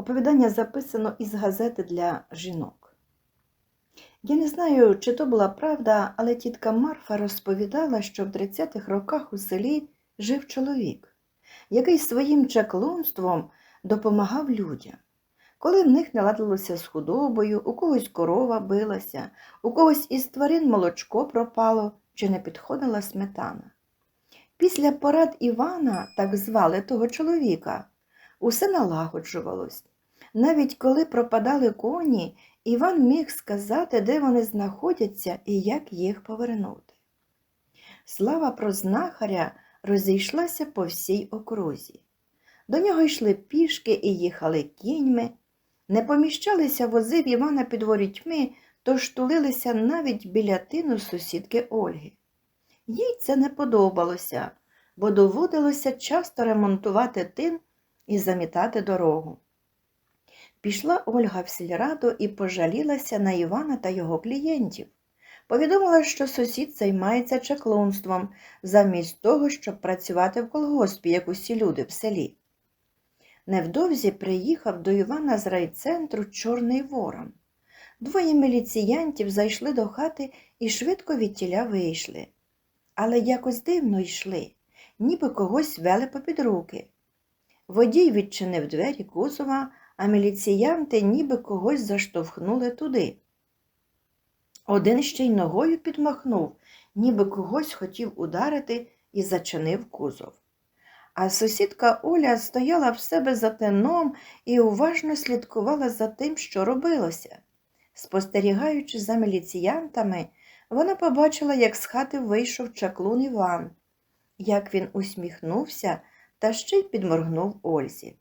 Оповідання записано із газети для жінок. Я не знаю, чи то була правда, але тітка Марфа розповідала, що в 30-х роках у селі жив чоловік, який своїм чаклунством допомагав людям. Коли в них не ладилося з худобою, у когось корова билася, у когось із тварин молочко пропало чи не підходила сметана. Після порад Івана, так звали того чоловіка, усе налагоджувалось. Навіть коли пропадали коні, Іван міг сказати, де вони знаходяться і як їх повернути. Слава про знахаря розійшлася по всій окрузі. До нього йшли пішки і їхали кіньми, не поміщалися вози в Івана під ворітьми, тож тулилися навіть біля тину сусідки Ольги. Їй це не подобалося, бо доводилося часто ремонтувати тин і замітати дорогу. Пішла Ольга в сільраду і пожалілася на Івана та його клієнтів. Повідомила, що сусід займається чаклунством, замість того, щоб працювати в колгоспі, як усі люди в селі. Невдовзі приїхав до Івана з райцентру Чорний Ворон. Двоє міліціянтів зайшли до хати і швидко від тіля вийшли. Але якось дивно йшли, ніби когось вели попід руки. Водій відчинив двері кузова, а міліціянти ніби когось заштовхнули туди. Один ще й ногою підмахнув, ніби когось хотів ударити і зачинив кузов. А сусідка Оля стояла в себе за теном і уважно слідкувала за тим, що робилося. Спостерігаючи за міліціянтами, вона побачила, як з хати вийшов чаклун Іван, як він усміхнувся та ще й підморгнув Ользі.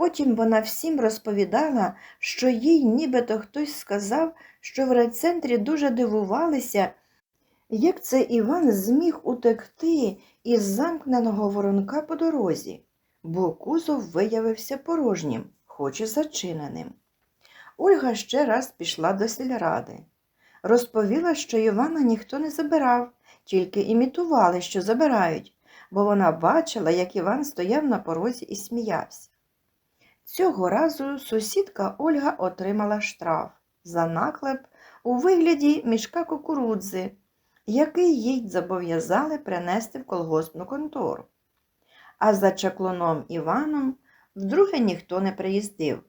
Потім вона всім розповідала, що їй нібито хтось сказав, що в райцентрі дуже дивувалися, як це Іван зміг утекти із замкненого воронка по дорозі, бо кузов виявився порожнім, хоч і зачиненим. Ольга ще раз пішла до сільради. Розповіла, що Івана ніхто не забирав, тільки імітували, що забирають, бо вона бачила, як Іван стояв на порозі і сміявся. Цього разу сусідка Ольга отримала штраф за наклеп у вигляді мішка кукурудзи, який їй зобов'язали принести в колгоспну контору. А за чаклуном Іваном вдруге ніхто не приїздив.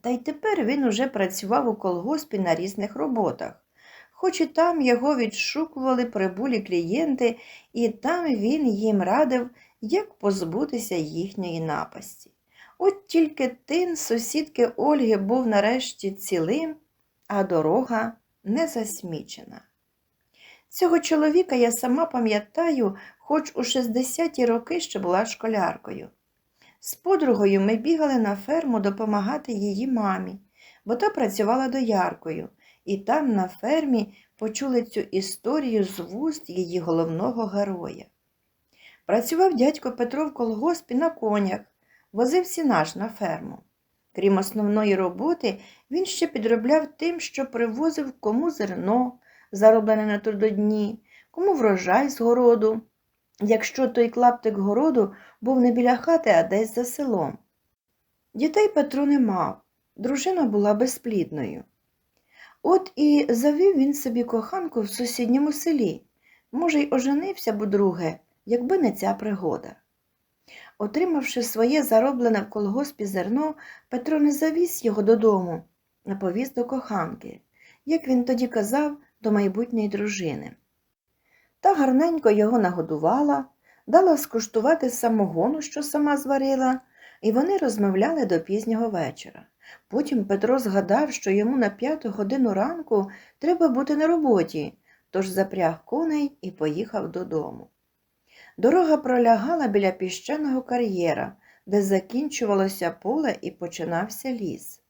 Та й тепер він уже працював у колгоспі на різних роботах, хоч і там його відшукували прибулі клієнти, і там він їм радив, як позбутися їхньої напасті. От тільки тин сусідки Ольги був нарешті цілим, а дорога не засмічена. Цього чоловіка я сама пам'ятаю, хоч у 60-ті роки ще була школяркою. З подругою ми бігали на ферму допомагати її мамі, бо та працювала дояркою, і там на фермі почули цю історію з вуст її головного героя. Працював дядько Петро в колгоспі на конях, возив сінаж на ферму. Крім основної роботи, він ще підробляв тим, що привозив кому зерно, зароблене на трудодні, кому врожай з городу, якщо той клаптик городу був не біля хати, а десь за селом. Дітей Петро не мав, дружина була безплідною. От і завів він собі коханку в сусідньому селі, може, й оженився б удруге, якби не ця пригода. Отримавши своє зароблене в колгоспі зерно, Петро не завіз його додому, а повіз до коханки, як він тоді казав, до майбутньої дружини. Та гарненько його нагодувала, дала скуштувати самогону, що сама зварила, і вони розмовляли до пізнього вечора. Потім Петро згадав, що йому на п'яту годину ранку треба бути на роботі, тож запряг коней і поїхав додому. Дорога пролягала біля піщаного кар'єра, де закінчувалося поле і починався ліс.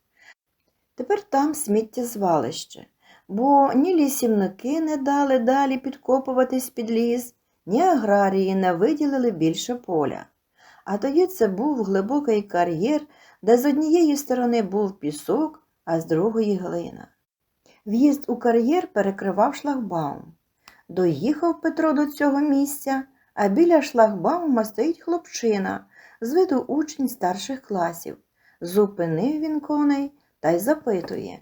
Тепер там сміттєзвалище, бо ні лісівники не дали далі підкопуватись під ліс, ні аграрії не виділили більше поля. А тоді це був глибокий кар'єр, де з однієї сторони був пісок, а з другої глина. В'їзд у кар'єр перекривав шлагбаум. Доїхав Петро до цього місця, а біля шлагбаума стоїть хлопчина, з виду учень старших класів. Зупинив він коней та й запитує.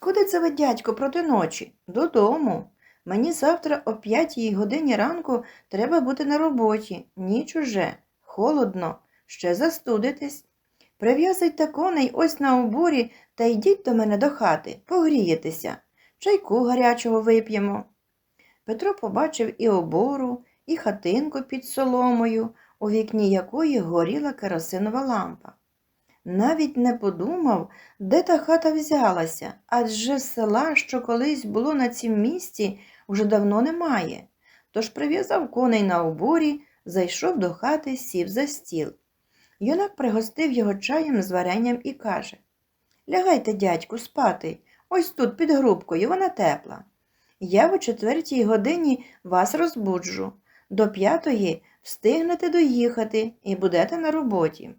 Куди це ви, дядько, проти ночі? Додому. Мені завтра о п'ятій годині ранку треба бути на роботі. Ніч уже, холодно, ще застудитись. Прив'язуйте коней ось на оборі та йдіть до мене до хати, погрієтеся, чайку гарячого вип'ємо. Петро побачив і обору, і хатинку під соломою, у вікні якої горіла керосинова лампа. Навіть не подумав, де та хата взялася, адже села, що колись було на цім місці, уже давно немає. Тож прив'язав коней на оборі, зайшов до хати, сів за стіл. Юнак пригостив його чаєм з варенням і каже Лягайте, дядьку, спати, ось тут під грубкою, вона тепла. Я о четвертій годині вас розбуджу. До п'ятої встигнете доїхати і будете на роботі.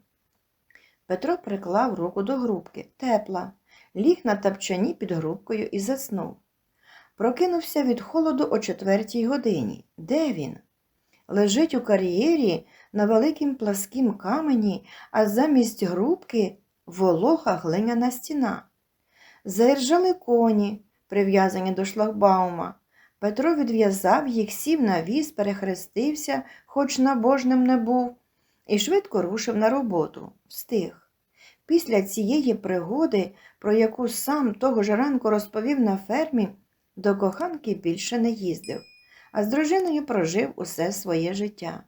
Петро приклав руку до грубки, тепла, ліг на тапчані під грубкою і заснув. Прокинувся від холоду о четвертій годині. Де він? Лежить у кар'єрі на великім пласкім камені, а замість грубки волога глиняна стіна. Заіржали коні, прив'язані до шлагбаума. Петро відв'язав їх, сів на віз, перехрестився, хоч набожним не був, і швидко рушив на роботу. Встиг. Після цієї пригоди, про яку сам того ж ранку розповів на фермі, до коханки більше не їздив, а з дружиною прожив усе своє життя.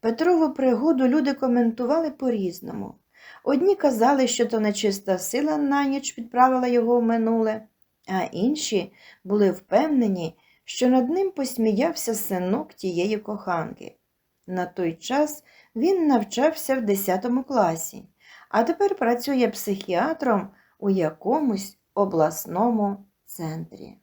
Петрову пригоду люди коментували по-різному. Одні казали, що то нечиста сила на ніч відправила його в минуле, а інші були впевнені, що над ним посміявся синок тієї коханки. На той час він навчався в 10 класі, а тепер працює психіатром у якомусь обласному центрі.